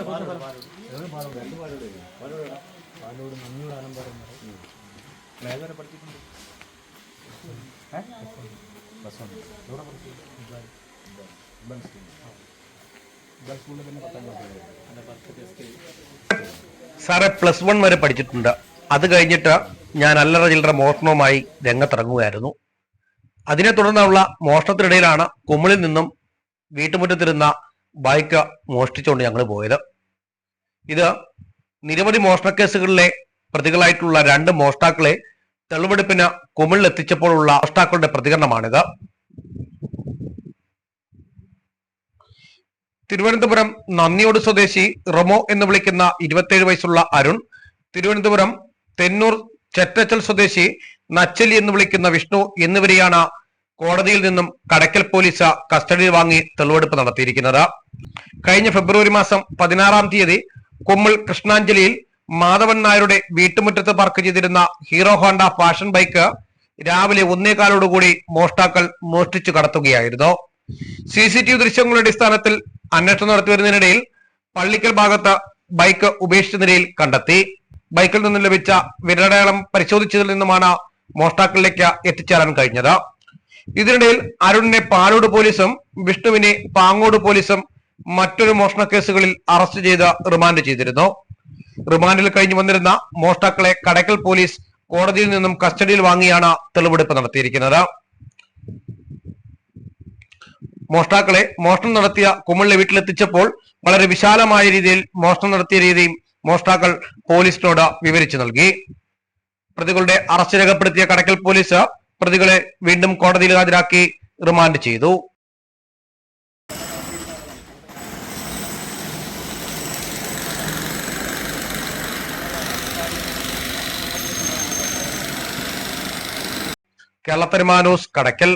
പാലോട് പഠിച്ചിട്ടുണ്ട്. എവിടെ പഠിച്ചു? സാറെ പ്ലസ് വൺ വരെ പഠിച്ചിട്ടുണ്ട്. അത് കഴിഞ്ഞിട്ട് ഞാൻ അല്ലറ ചില്ലറ മോഷണവുമായി രംഗത്തിറങ്ങുകയായിരുന്നു. അതിനെ തുടർന്നുള്ള മോഷണത്തിനിടയിലാണ് കുമ്മിളിൽ നിന്നും വീട്ടുമുറ്റത്തിരുന്ന ബൈക്ക് മോഷ്ടിച്ചുകൊണ്ട് ഞങ്ങൾ പോയത്. ഇത് നിരവധി മോഷണ കേസുകളിലെ പ്രതികളായിട്ടുള്ള രണ്ട് മോഷ്ടാക്കളെ തെളിവെടുപ്പിന് കുമിളിൽ എത്തിച്ചപ്പോഴുള്ള മോഷ്ടാക്കളുടെ പ്രതികരണമാണിത്. തിരുവനന്തപുരം നന്ദിയോട് സ്വദേശി റൊമോ എന്ന് വിളിക്കുന്ന ഇരുപത്തിയേഴ് വയസ്സുള്ള അരുൺ തിരുവനന്തപുരം തെന്നൂർ ചെറ്റച്ചൽ സ്വദേശി നച്ചലി എന്ന് വിളിക്കുന്ന വിഷ്ണു എന്നിവരെയാണ് കോടതിയിൽ നിന്നും കടക്കൽ പോലീസ് കസ്റ്റഡിയിൽ വാങ്ങി തെളിവെടുപ്പ് നടത്തിയിരിക്കുന്നത്. കഴിഞ്ഞ ഫെബ്രുവരി മാസം പതിനാറാം തീയതി കുമ്മൾ കൃഷ്ണാഞ്ജലിയിൽ മാധവൻ നായരുടെ വീട്ടുമുറ്റത്ത് പാർക്ക് ചെയ്തിരുന്ന ഹീറോ ഹോണ്ട ഫാഷൻ ബൈക്ക് രാവിലെ ഒന്നേകാലോടുകൂടി മോഷ്ടാക്കൾ മോഷ്ടിച്ചു കടത്തുകയായിരുന്നു. സി സി ടി വി ദൃശ്യങ്ങളുടെ അടിസ്ഥാനത്തിൽ അന്വേഷണം നടത്തിവരുന്നതിനിടയിൽ പള്ളിക്കൽ ഭാഗത്ത് ബൈക്ക് ഉപേക്ഷിച്ച നിലയിൽ കണ്ടെത്തി. ബൈക്കിൽ നിന്നും ലഭിച്ച വിരടയാളം പരിശോധിച്ചതിൽ നിന്നുമാണ് മോഷ്ടാക്കളിലേക്ക് എത്തിച്ചേരാൻ കഴിഞ്ഞത്. ഇതിനിടയിൽ അരുണിനെ പാലോട് പോലീസും വിഷ്ണുവിനെ പാങ്ങോട് പോലീസും മറ്റൊരു മോഷണ കേസുകളിൽ അറസ്റ്റ് ചെയ്ത് റിമാൻഡ് ചെയ്തിരുന്നു. റിമാൻഡിൽ കഴിഞ്ഞു വന്നിരുന്ന മോഷ്ടാക്കളെ കടക്കൽ പോലീസ് കോടതിയിൽ നിന്നും കസ്റ്റഡിയിൽ വാങ്ങിയാണ് തെളിവെടുപ്പ് നടത്തിയിരിക്കുന്നത്. മോഷ്ടാക്കളെ മോഷണം നടത്തിയ കുമ്മളിലെ വീട്ടിലെത്തിച്ചപ്പോൾ വളരെ വിശാലമായ രീതിയിൽ മോഷണം നടത്തിയ രീതിയും മോഷ്ടാക്കൾ പോലീസിനോട് വിവരിച്ചു നൽകി. പ്രതികളുടെ അറസ്റ്റ് രേഖപ്പെടുത്തിയ കടക്കൽ പോലീസ് പ്രതികളെ വീണ്ടും കോടതിയിൽ ഹാജരാക്കി റിമാൻഡ് ചെയ്തു. കേരള ന്യൂസ് കടക്കൽ